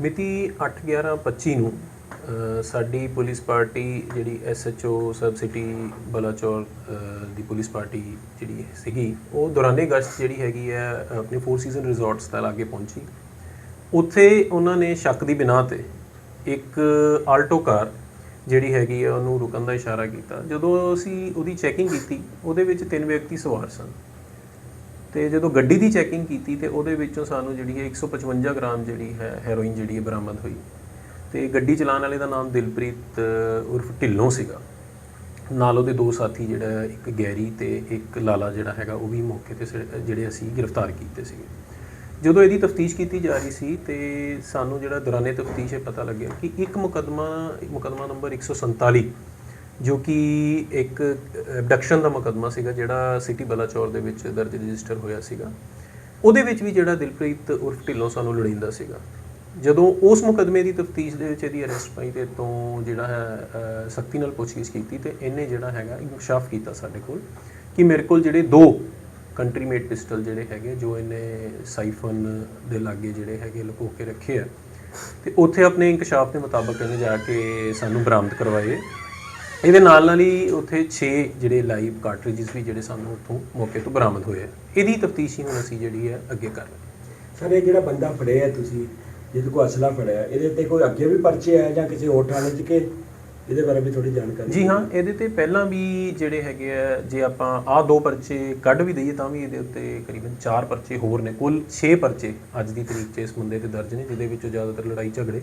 ਮਿਤੀ 8/11/25 ਨੂੰ ਸਾਡੀ ਪੁਲਿਸ ਪਾਰਟੀ ਜਿਹੜੀ ਐਸਐਚਓ ਸਬ ਸਿਟੀ ਬਲਾਚੌਰ ਦੀ ਪੁਲਿਸ ਪਾਰਟੀ ਜਿਹੜੀ ਸੀਗੀ, ਉਹ ਦੌਰਾਨੇ ਗਸ਼ਤ ਜਿਹੜੀ ਹੈਗੀ ਹੈ, ਆਪਣੇ ਫੋਰ ਸੀਜ਼ਨ ਰਿਜ਼ੋਰਟਸ ਤੱਕ ਆ ਕੇ ਪਹੁੰਚੀ। ਉੱਥੇ ਉਹਨਾਂ ਨੇ ਸ਼ੱਕ ਦੀ ਬਿਨਾ ਤੇ ਇੱਕ ਆਲਟੋ ਕਾਰ ਜਿਹੜੀ ਹੈਗੀ ਹੈ, ਉਹਨੂੰ ਰੁਕਣ ਦਾ ਇਸ਼ਾਰਾ ਕੀਤਾ। ਜਦੋਂ ਅਸੀਂ ਉਹਦੀ ਚੈਕਿੰਗ ਕੀਤੀ, ਉਹਦੇ ਵਿੱਚ ਤਿੰਨ ਵਿਅਕਤੀ ਸਵਾਰ ਸਨ। ਤੇ ਜਦੋਂ ਗੱਡੀ ਦੀ ਚੈਕਿੰਗ ਕੀਤੀ ਤੇ ਉਹਦੇ ਵਿੱਚੋਂ ਸਾਨੂੰ ਜਿਹੜੀ ਹੈ 155 ਗ੍ਰਾਮ ਜਿਹੜੀ ਹੈ ਹੈਰੋਇਨ ਜਿਹੜੀ ਹੈ ਬਰਾਮਦ ਹੋਈ। ਤੇ ਗੱਡੀ ਚਲਾਉਣ ਵਾਲੇ ਦਾ ਨਾਮ ਦਿਲਪ੍ਰੀਤ ਉਰਫ ਢਿੱਲੋਂ ਸੀਗਾ। ਨਾਲ ਉਹਦੇ ਦੋ ਸਾਥੀ ਜਿਹੜਾ ਇੱਕ ਗੈਰੀ ਤੇ ਇੱਕ ਲਾਲਾ ਜਿਹੜਾ ਹੈਗਾ, ਉਹ ਵੀ ਮੌਕੇ ਤੇ ਸ- ਜਿਹੜੇ ਅਸੀਂ ਗ੍ਰਿਫਤਾਰ ਕੀਤੇ ਸੀਗੇ। ਜਦੋਂ ਇਹਦੀ ਤਫਤੀਸ਼ ਕੀਤੀ ਜਾ ਰਹੀ ਸੀ ਤੇ ਸਾਨੂੰ ਜਿਹੜਾ ਦੌਰਾਨੇ ਤਫਤੀਸ਼ ਇਹ ਪਤਾ ਲੱਗਿਆ ਕਿ ਇੱਕ ਮੁਕਦਮਾ ਮੁਕਦਮਾ ਨੰਬਰ 147 ਜੋ ਕਿ ਇੱਕ ਅਬਡਕਸ਼ਨ ਦਾ ਮੁਕਦਮਾ ਸੀਗਾ, ਜਿਹੜਾ ਸਿਟੀ ਬਲਾਚੌਰ ਦੇ ਵਿੱਚ ਦਰਜ ਰਜਿਸਟਰ ਹੋਇਆ ਸੀਗਾ। ਉਹਦੇ ਵਿੱਚ ਵੀ ਜਿਹੜਾ ਦਿਲਪ੍ਰੀਤ ਉਰਫ ਢਿੱਲੋਂ ਸਾਨੂੰ ਲੋੜੀਂਦਾ ਸੀਗਾ। ਜਦੋਂ ਉਸ ਮੁਕਦਮੇ ਦੀ ਤਫਤੀਸ਼ ਦੇ ਵਿੱਚ ਇਹਦੀ ਅਰੈਸਟ ਪਾਈ ਤੇ ਤੋਂ ਜਿਹੜਾ ਹੈ ਸਖਤੀ ਨਾਲ ਪੁੱਛਗਿੱਛ ਕੀਤੀ ਤੇ ਇਹਨੇ ਜਿਹੜਾ ਹੈਗਾ ਇਨਕਸ਼ਾਫ ਕੀਤਾ ਸਾਡੇ ਕੋਲ ਕਿ ਮੇਰੇ ਕੋਲ ਜਿਹੜੇ ਦੋ ਕੰਟਰੀ ਮੇਡ ਪਿਸਟਲ ਜਿਹੜੇ ਹੈਗੇ ਜੋ ਇਹਨੇ ਸਾਈਫਨ ਦੇ ਲਾਗੇ ਜਿਹੜੇ ਹੈਗੇ ਲੁਕੋ ਕੇ ਰੱਖੇ ਆ। ਤੇ ਉੱਥੇ ਆਪਣੇ ਇਨਕਸ਼ਾਫ ਦੇ ਮੁਤਾਬਕ ਇਹਨੇ ਜਾ ਕੇ ਸਾਨੂੰ ਬਰਾਮਦ ਕਰਵਾਏ। ਇਹਦੇ ਨਾਲ ਨਾਲ ਹੀ ਉੱਥੇ 6 ਜਿਹੜੇ ਲਾਈਵ ਕਾਰਟ੍ਰਿਜਸ ਵੀ ਜਿਹੜੇ ਸਾਨੂੰ ਉੱਥੋਂ ਮੌਕੇ ਤੋਂ ਬਰਾਮਦ ਹੋਏ ਆ। ਇਹਦੀ ਤਫਤੀਸ਼ ਹੀ ਹੁਣ ਅਸੀਂ ਜਿਹੜੀ ਹੈ ਅੱਗੇ ਕਰ ਰਹੇ ਸਰ ਇਹ ਜਿਹੜਾ ਬੰਦਾ ਫੜਿਆ ਤੁਸੀਂ ਜਿਹਦੇ ਕੋਲ ਅਸਲਾ ਫੜਿਆ ਇਹਦੇ ਤੇ ਕੋਈ ਅੱਗੇ ਵੀ ਪਰਚੇ ਆਇਆ ਜਾਂ ਕਿਸੇ ਹੋਰ ਥਾਣੇ 'ਚ ਕਿ ਇਹਦੇ ਬਾਰੇ ਵੀ ਥੋੜੀ ਜਾਣਕਾਰੀ? ਜੀ ਹਾਂ ਇਹਦੇ ਤੇ ਪਹਿਲਾਂ ਵੀ ਜਿਹੜੇ ਹੈਗੇ ਆ ਜੇ ਆਪਾਂ ਆਹ ਦੋ ਪਰਚੇ ਕੱਢ ਵੀ ਦਈਏ ਤਾਂ ਵੀ ਇਹਦੇ ਉੱਤੇ ਕਰੀਬਨ 4 ਪਰਚੇ ਹੋਰ ਨੇ। ਕੁੱਲ 6 ਪਰਚੇ ਅੱਜ ਦੀ ਤਰੀਕ 'ਚ ਇਸ ਮੁੰਡੇ ਤੇ ਦਰਜ ਨੇ ਜਿਹਦੇ ਵਿੱਚੋਂ ਜ਼ਿਆਦਾਤਰ ਲੜਾਈ ਝਗੜੇ।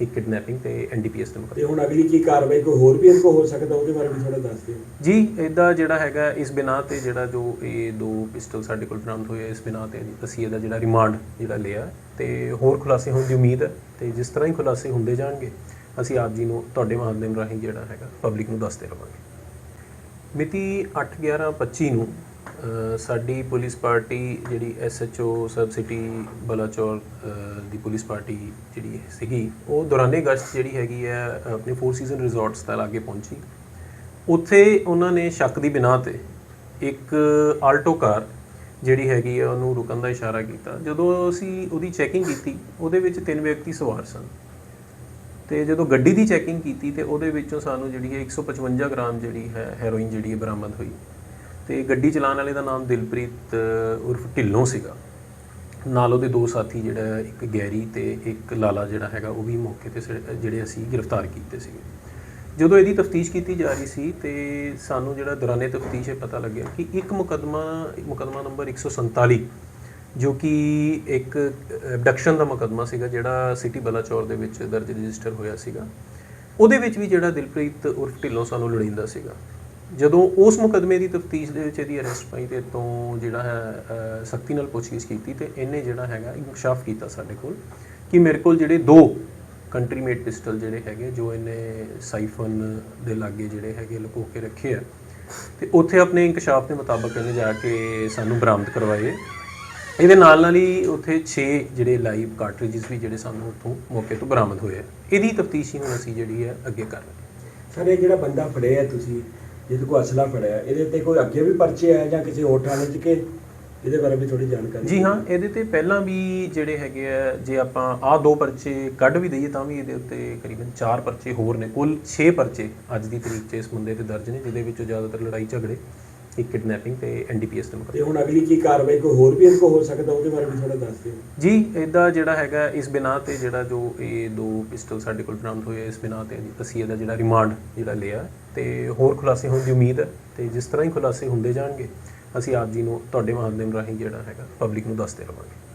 ਇੱਕ ਕਿਡਨੈਪਿੰਗ ਤੇ ਐਨਡੀਪੀਐਸ ਦੇ ਮੁਕੱਦਮੇ। ਤੇ ਹੁਣ ਅਗਲੀ ਕੀ ਕਾਰਵਾਈ ਕੋਈ ਹੋਰ ਵੀ ਇਹਦੇ ਕੋਲ ਹੋ ਸਕਦਾ ਉਹਦੇ ਬਾਰੇ ਵੀ ਥੋੜਾ ਦੱਸ ਦਿਓ। ਜੀ ਇਹਦਾ ਜਿਹੜਾ ਹੈਗਾ ਇਸ ਬਿਨਾ ਤੇ ਜਿਹੜਾ ਜੋ ਇਹ ਦੋ ਪਿਸਟਲ ਸਾਡੇ ਕੋਲ ਬਰਾਮਦ ਹੋਏ ਆ, ਇਸ ਬਿਨਾ ਤੇ ਅਸੀਂ ਇਹਦਾ ਜਿਹੜਾ ਰਿਮਾਂਡ ਜਿਹੜਾ ਲਿਆ ਤੇ ਹੋਰ ਖੁਲਾਸੇ ਹੋਣ ਦੀ ਉਮੀਦ ਹੈ ਤੇ ਜਿਸ ਤਰ੍ਹਾਂ ਹੀ ਖੁਲਾਸੇ ਹੁੰਦੇ ਜਾਣਗੇ ਅਸੀਂ ਆਪ ਜੀ ਨੂੰ ਤੁਹਾਡੇ ਮਾਧਿਅਮ ਰਾਹੀਂ ਜਿਹੜਾ ਹੈਗਾ ਪਬਲਿਕ ਨੂੰ ਦੱਸਦੇ ਰਵਾਂਗੇ। ਮਿਤੀ 8/11/25 ਨੂੰ ਸਾਡੀ ਪੁਲਿਸ ਪਾਰਟੀ ਜਿਹੜੀ ਐਸਐਚਓ ਸਬ ਸਿਟੀ ਬਲਾਚੌਰ ਦੀ ਪੁਲਿਸ ਪਾਰਟੀ ਜਿਹੜੀ ਸੀਗੀ, ਉਹ ਦੌਰਾਨੇ ਗਸ਼ਤ ਜਿਹੜੀ ਹੈਗੀ ਹੈ ਆਪਣੇ ਫੋਰ ਸੀਜ਼ਨ ਰਿਜ਼ੋਰਟਸ ਤੱਕ ਲਾਗੇ ਪਹੁੰਚੀ। ਉੱਥੇ ਉਹਨਾਂ ਨੇ ਸ਼ੱਕ ਦੀ ਬਿਨਾ ਤੇ ਇੱਕ ਆਲਟੋ ਕਾਰ ਜਿਹੜੀ ਹੈਗੀ ਆ ਉਹਨੂੰ ਰੁਕਣ ਦਾ ਇਸ਼ਾਰਾ ਕੀਤਾ। ਜਦੋਂ ਅਸੀਂ ਉਹਦੀ ਚੈਕਿੰਗ ਕੀਤੀ, ਉਹਦੇ ਵਿੱਚ ਤਿੰਨ ਵਿਅਕਤੀ ਸਵਾਰ ਸਨ। ਤੇ ਜਦੋਂ ਗੱਡੀ ਦੀ ਚੈਕਿੰਗ ਕੀਤੀ, ਤੇ ਉਹਦੇ ਵਿੱਚੋਂ ਸਾਨੂੰ ਜਿਹੜੀ ਹੈ 155 ਗ੍ਰਾਮ ਜਿਹੜੀ ਹੈ, ਹੈਰੋਇਨ ਜਿਹੜੀ ਹੈ, ਬਰਾਮਦ ਹੋਈ। ਤੇ ਗੱਡੀ ਚਲਾਉਣ ਵਾਲੇ ਦਾ ਨਾਮ ਦਿਲਪ੍ਰੀਤ ਉਰਫ ਢਿੱਲੋਂ ਸੀਗਾ। ਨਾਲ ਉਹਦੇ ਦੋ ਸਾਥੀ ਜਿਹੜਾ ਇੱਕ ਗੈਰੀ ਤੇ ਇੱਕ ਲਾਲਾ ਜਿਹੜਾ ਹੈਗਾ, ਉਹ ਵੀ ਮੌਕੇ ਤੇ ਸ- ਜਿਹੜੇ ਅਸੀਂ ਗ੍ਰਿਫਤਾਰ ਕੀਤੇ ਸੀਗੇ। ਜਦੋਂ ਇਹਦੀ ਤਫਤੀਸ਼ ਕੀਤੀ ਜਾ ਰਹੀ ਸੀ ਤੇ ਸਾਨੂੰ ਜਿਹੜਾ ਦੌਰਾਨੇ ਤਫਤੀਸ਼ ਇਹ ਪਤਾ ਲੱਗਿਆ ਕਿ ਇੱਕ ਮੁਕਦਮਾ ਮੁਕਦਮਾ ਨੰਬਰ 147 ਜੋ ਕਿ ਇੱਕ ਅਬਡਕਸ਼ਨ ਦਾ ਮੁਕਦਮਾ ਸੀਗਾ, ਜਿਹੜਾ ਸਿਟੀ ਬਲਾਚੌਰ ਦੇ ਵਿੱਚ ਦਰਜ ਰਜਿਸਟਰ ਹੋਇਆ ਸੀਗਾ। ਉਹਦੇ ਵਿੱਚ ਵੀ ਜਿਹੜਾ ਦਿਲਪ੍ਰੀਤ ਉਰਫ ਢਿੱਲੋਂ ਸਾਨੂੰ ਲੋੜੀਂਦਾ ਸੀਗਾ। ਜਦੋਂ ਉਸ ਮੁਕਦਮੇ ਦੀ ਤਫਤੀਸ਼ ਦੇ ਵਿੱਚ ਇਹਦੀ ਅਰੈਸਟ ਪਈ ਤੇ ਤੋਂ ਜਿਹੜਾ ਹੈ ਸਖਤੀ ਨਾਲ ਪੁੱਛਗਿੱਛ ਕੀਤੀ ਤੇ ਇਹਨੇ ਜਿਹੜਾ ਹੈਗਾ ਇਨਕਸ਼ਾਫ ਕੀਤਾ ਸਾਡੇ ਕੋਲ ਕਿ ਮੇਰੇ ਕੋਲ ਜਿਹੜੇ ਦੋ ਕੰਟਰੀ ਮੇਡ ਪਿਸਟਲ ਜਿਹੜੇ ਹੈਗੇ ਜੋ ਇਹਨੇ ਸਾਈਫਨ ਦੇ ਲਾਗੇ ਜਿਹੜੇ ਹੈਗੇ ਲੁਕੋ ਕੇ ਰੱਖੇ ਆ, ਤੇ ਉੱਥੇ ਆਪਣੇ ਇਨਕਸ਼ਾਫ ਦੇ ਮੁਤਾਬਕ ਇਹਨੇ ਜਾ ਕੇ ਸਾਨੂੰ ਬਰਾਮਦ ਕਰਵਾਏ ਇਹਦੇ ਨਾਲ ਨਾਲ ਹੀ ਉੱਥੇ 6 ਜਿਹੜੇ ਲਾਈਵ ਕਾਰਟ੍ਰਿਜਸ ਵੀ ਜਿਹੜੇ ਸਾਨੂੰ ਉੱਥੋਂ ਮੌਕੇ ਤੋਂ ਬਰਾਮਦ ਹੋਏ ਆ। ਇਹਦੀ ਤਫਤੀਸ਼ ਹੀ ਹੁਣ ਅਸੀਂ ਜਿਹੜੀ ਹੈ ਅੱਗੇ ਕਰ ਰਹੇ ਸਰ, ਇਹ ਜਿਹੜਾ ਬੰਦਾ ਫੜਿਆ ਤੁਸੀਂ ਜਿਹਦੇ ਕੋਲ ਅਸਲਾ ਫੜਿਆ ਇਹਦੇ ਤੇ ਕੋਈ ਅੱਗੇ ਵੀ ਪਰਚੇ ਆਇਆ ਜਾਂ ਕਿਸੇ ਹੋਰ ਥਾਣੇ 'ਚ ਕਿ ਇਹਦੇ ਬਾਰੇ ਵੀ ਥੋੜੀ ਜਾਣਕਾਰੀ ਜੀ ਹਾਂ ਇਹਦੇ ਤੇ ਪਹਿਲਾਂ ਵੀ ਜਿਹੜੇ ਹੈਗੇ ਆ ਜੇ ਆਪਾਂ ਆਹ ਦੋ ਪਰਚੇ ਕੱਢ ਵੀ ਦਈਏ ਤਾਂ ਵੀ ਇਹਦੇ ਉੱਤੇ ਕਰੀਬਨ 4 ਪਰਚੇ ਹੋਰ ਨੇ ਕੁੱਲ 6 ਪਰਚੇ ਅੱਜ ਦੀ ਤਰੀਕ 'ਚ ਇਸ ਮੁੰਡੇ ਤੇ ਦਰਜ ਨੇ ਜਿਹਦੇ ਵਿੱਚੋਂ ਜ਼ਿਆਦਾਤਰ ਲੜਾਈ ਝਗੜੇ ਇੱਕ ਕਿਡਨੈਪਿੰਗ ਤੇ ਐਨਡੀਪੀਐਸ ਦੇ ਮੁਕੱਦਮੇ। ਤੇ ਹੁਣ ਅਗਲੀ ਕੀ ਕਾਰਵਾਈ ਕੋਈ ਹੋਰ ਵੀ ਇਹਦੇ ਕੋਲ ਹੋ ਸਕਦਾ ਉਹਦੇ ਬਾਰੇ ਵੀ ਥੋੜਾ ਦੱਸ ਦਿਓ। ਜੀ ਇਹਦਾ ਜਿਹੜਾ ਹੈਗਾ ਇਸ ਬਿਨਾ ਤੇ ਜਿਹੜਾ ਜੋ ਇਹ ਦੋ ਪਿਸਟਲ ਸਾਡੇ ਕੋਲ ਬਰਾਮਦ ਹੋਏ ਆ, ਇਸ ਬਿਨਾ ਤੇ ਅਸੀਂ ਇਹਦਾ ਜਿਹੜਾ ਰਿਮਾਂਡ ਜਿਹੜਾ ਲਿਆ ਤੇ ਹੋਰ ਖੁਲਾਸੇ ਹੋਣ ਦੀ ਉਮੀਦ ਹੈ ਤੇ ਜਿਸ ਤਰ੍ਹਾਂ ਹੀ ਖੁਲਾਸੇ ਹੁੰਦੇ ਜਾਣਗੇ ਅਸੀਂ ਆਪ ਜੀ ਨੂੰ ਤੁਹਾਡੇ ਮਾਧਿਅਮ ਰਾਹੀਂ ਜਿਹੜਾ ਹੈਗਾ ਪਬਲਿਕ ਨੂੰ ਦੱਸਦੇ ਰਵਾਂਗੇ।